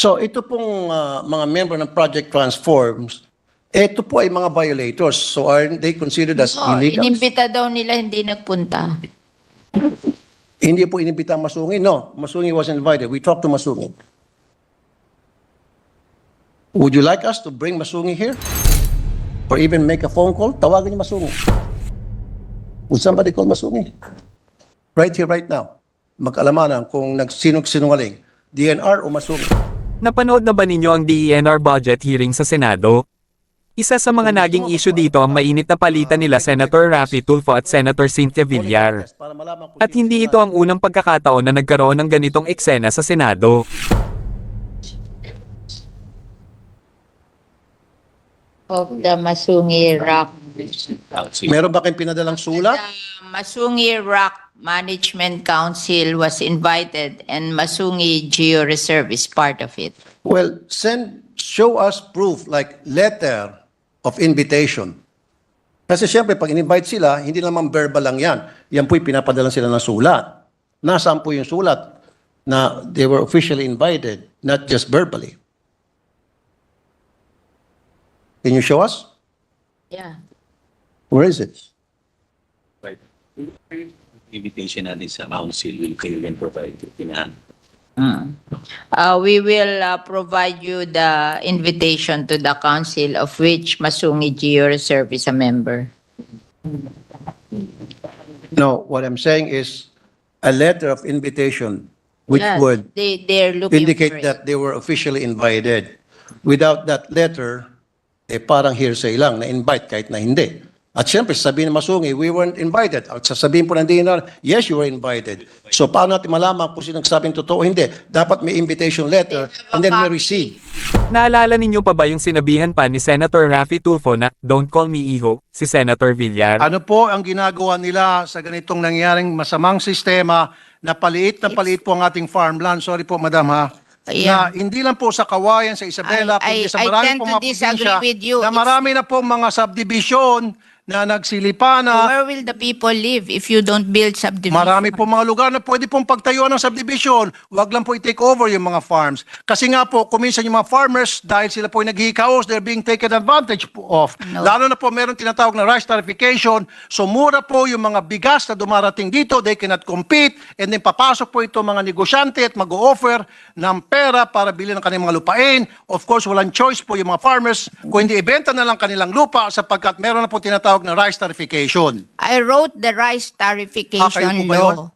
So ito pong ah, mga member ng Project Transforms, ito po ay mga violators. So are they considered as Oh, illegals? inimbita daw nila, hindi nagpunta. Hindi po inimbita ang Masungi. No, Masungi was invited. We talked to Masungi. Would you like us to bring Masungi here? Or even make a phone call? Tawagan niyo Masungi. Would somebody call Masungi? Right here, right now. Mag-alamanan kung nagsinong-sinungaling. DNR o Masungi. Napanood na ba ninyo ang DENR budget hearing sa Senado? Isa sa mga naging issue dito ang mainit na palitan nila Senator Raffy Tulfo at Senator Cynthia Villar. At hindi ito ang unang pagkakataon na nagkaroon ng ganitong eksena sa Senado. Of the Masungi Rock. Meron ba kayong pinadalang sulat? The Masungi Rock Management Council was invited and Masungi Geo Reserve is part of it. Well, send, show us proof like letter of invitation. Kasi siyempre, pag in-invite sila, hindi naman verbal lang yan. Yan po'y pinapadala sila ng sulat. Nasaan po yung sulat na they were officially invited, not just verbally? Can you show us? Yeah. Where is it? Right. Invitation natin sa council will kayo rin provide in Uh, we will uh, provide you the invitation to the council of which Masungi Geo Reserve is a member. No, what I'm saying is a letter of invitation which Yes, would They, they're looking for indicate it. that they were officially invited. Without that letter, eh parang hearsay lang, na-invite kahit na hindi. At siyempre, sasabihin ng Masungi, we weren't invited. At sasabihin po ng DNR, yes, you were invited. So paano natin malaman kung sino nagsabing totoo o hindi? Dapat may invitation letter and then we receive. Naalala ninyo pa ba yung sinabihan pa ni Senator Raffy Tulfo na don't call me iho si Senator Villar? Ano po ang ginagawa nila sa ganitong nangyaring masamang sistema na paliit na paliit po ang ating farmland? Sorry po, madam ha. Yeah. Na hindi lang po sa Kawayan, sa Isabela, I- kundi I- sa I marami tend pong to mga disagree probinsya with you. na It's- marami na po mga subdivision na nagsilipa na Where will the people live if you don't build subdivision? Marami po mga lugar na pwede pong pagtayuan ng subdivision. Huwag lang po i-take over yung mga farms. Kasi nga po, kuminsan yung mga farmers, dahil sila po ay naghihikaos, they're being taken advantage of. No. Lalo na po meron tinatawag na rice tarification. So mura po yung mga bigas na dumarating dito, they cannot compete. And then papasok po ito mga negosyante at mag-offer ng pera para bilhin ng kanilang mga lupain. Of course, walang choice po yung mga farmers kung hindi ibenta na lang kanilang lupa sapagkat meron na po tinatawag na rice tarification. I wrote the rice Ah, kayo tarification po ba yun? law.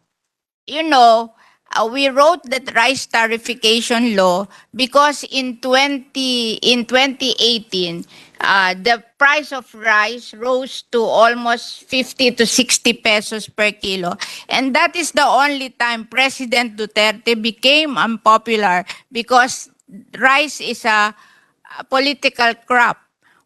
You know, uh, we wrote that rice tarification law because in 20 in 2018 uh, the price of rice rose to almost 50 to 60 pesos per kilo and that is the only time President Duterte became unpopular because rice is a, a political crop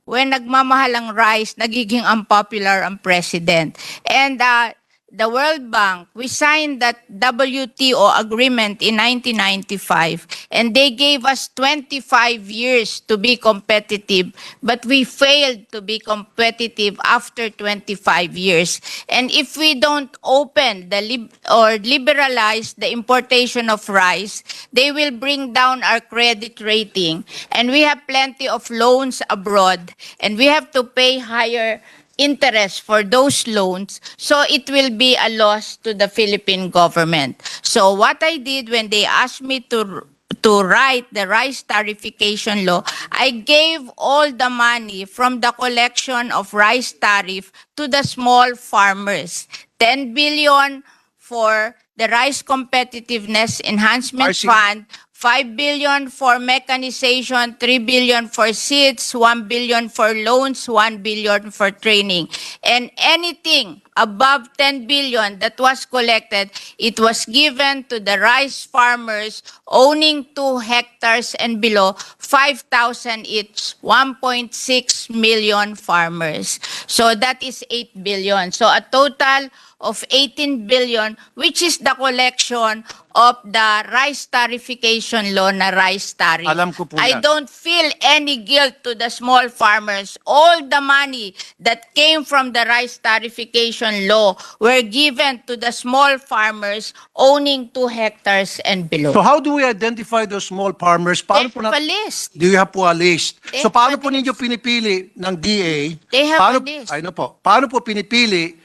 when nagmamahal ang rice, nagiging unpopular ang president. And uh, the World Bank, we signed that WTO agreement in 1995, and they gave us 25 years to be competitive, but we failed to be competitive after 25 years. And if we don't open the lib- or liberalize the importation of rice, they will bring down our credit rating. And we have plenty of loans abroad, and we have to pay higher interest for those loans. So it will be a loss to the Philippine government. So what I did when they asked me to to write the rice tarification law, I gave all the money from the collection of rice tariff to the small farmers. 10 billion for the Rice Competitiveness Enhancement RC. Fund, 5 billion for mechanization, 3 billion for seeds, 1 billion for loans, 1 billion for training. And anything above 10 billion that was collected, it was given to the rice farmers owning 2 hectares and below, 5,000 each, 1.6 million farmers. So that is 8 billion. So a total of 18 billion, which is the collection of the rice tarification law na rice tariff. Alam ko po I yan. don't feel any guilt to the small farmers. All the money that came from the rice tarification tarification law were given to the small farmers owning two hectares and below. So how do we identify those small farmers? They Paano po have na, a list. do you have po a list? They So have paano a po ninyo pinipili ng DA? They have paano, a list. Ay, ano po, paano po pinipili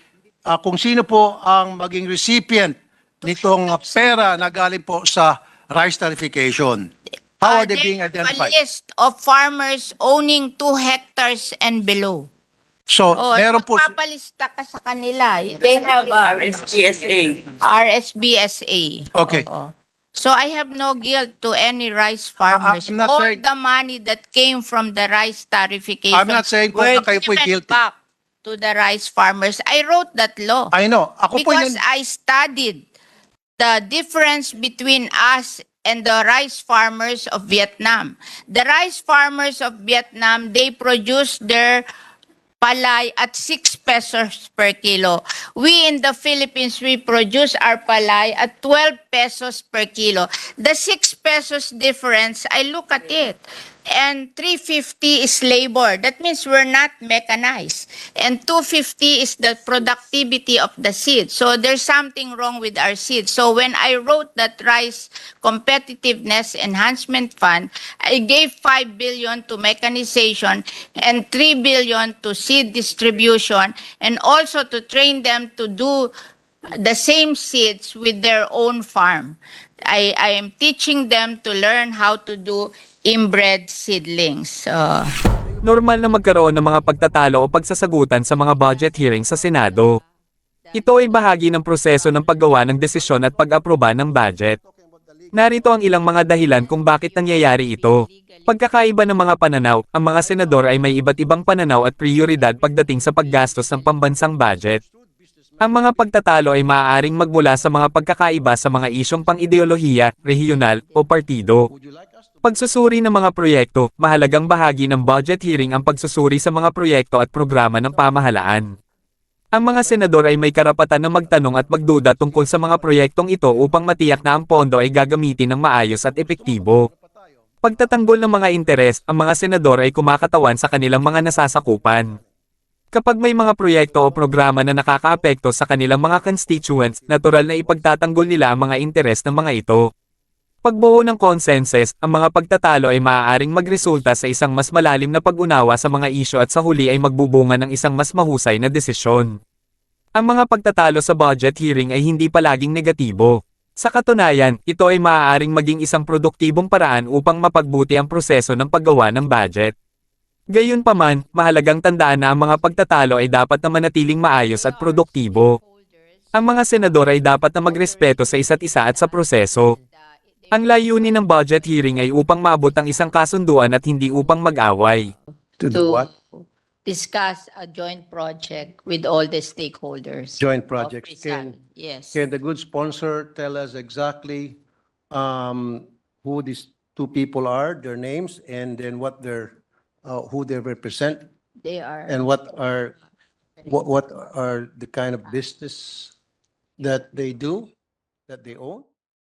ah, kung sino po ang maging recipient nitong ah, pera na galing po sa rice tarification? How are they being have identified? A list of farmers owning two hectares and below. So, Oh, meron po, magpapalista ka sa kanila. They have a RSGSA. RSBSA. Okay. Oo. So I have no guilt to any rice farmers. I'm not All saying- the money that came from the rice tarification I'm not saying po were na kayo po'y given guilty. back to the rice farmers. I wrote that law I know, ako po because yun, I studied the difference between us and the rice farmers of Vietnam. The rice farmers of Vietnam, they produce their palay at 6 pesos per kilo. We in the Philippines, we produce our palay at 12 pesos per kilo. The 6 pesos difference, I look at it. And 350 is labor. That means we're not mechanized. And 250 is the productivity of the seed. So there's something wrong with our seed. So when I wrote that rice competitiveness enhancement fund, I gave 5 billion to mechanization and 3 billion to seed distribution and also to train them to do the same seeds with their own farm. I, I am teaching them to learn how to do inbred seedlings. Uh, Normal na magkaroon ng mga pagtatalo o pagsasagutan sa mga budget hearings sa Senado. Ito ay bahagi ng proseso ng paggawa ng desisyon at pag-aproba ng budget. Narito ang ilang mga dahilan kung bakit nangyayari ito. Pagkakaiba ng mga pananaw, ang mga senador ay may iba't ibang pananaw at prioridad pagdating sa paggastos ng pambansang budget. Ang mga pagtatalo ay maaaring magmula sa mga pagkakaiba sa mga isyong pang-ideolohiya, regional, o partido. Pagsusuri ng mga proyekto, mahalagang bahagi ng budget hearing ang pagsusuri sa mga proyekto at programa ng pamahalaan. Ang mga senador ay may karapatan na magtanong at magduda tungkol sa mga proyektong ito upang matiyak na ang pondo ay gagamitin ng maayos at epektibo. Pagtatanggol ng mga interes, ang mga senador ay kumakatawan sa kanilang mga nasasakupan. Kapag may mga proyekto o programa na nakakaapekto sa kanilang mga constituents, natural na ipagtatanggol nila ang mga interes ng mga ito. Pagbuo ng consensus, ang mga pagtatalo ay maaaring magresulta sa isang mas malalim na pag-unawa sa mga isyo at sa huli ay magbubunga ng isang mas mahusay na desisyon. Ang mga pagtatalo sa budget hearing ay hindi palaging negatibo. Sa katunayan, ito ay maaaring maging isang produktibong paraan upang mapagbuti ang proseso ng paggawa ng budget. Gayunpaman, mahalagang tandaan na ang mga pagtatalo ay dapat na manatiling maayos at produktibo. Ang mga senador ay dapat na magrespeto sa isa't isa at sa proseso. Ang layunin ng budget hearing ay upang maabot ang isang kasunduan at hindi upang mag-away. To do what? discuss a joint project with all the stakeholders. Joint projects. Can, Yes. can the good sponsor tell us exactly um, who these two people are, their names, and then what their, uh, who they represent, They are. and what are, what, what are the kind of business that they do, that they own?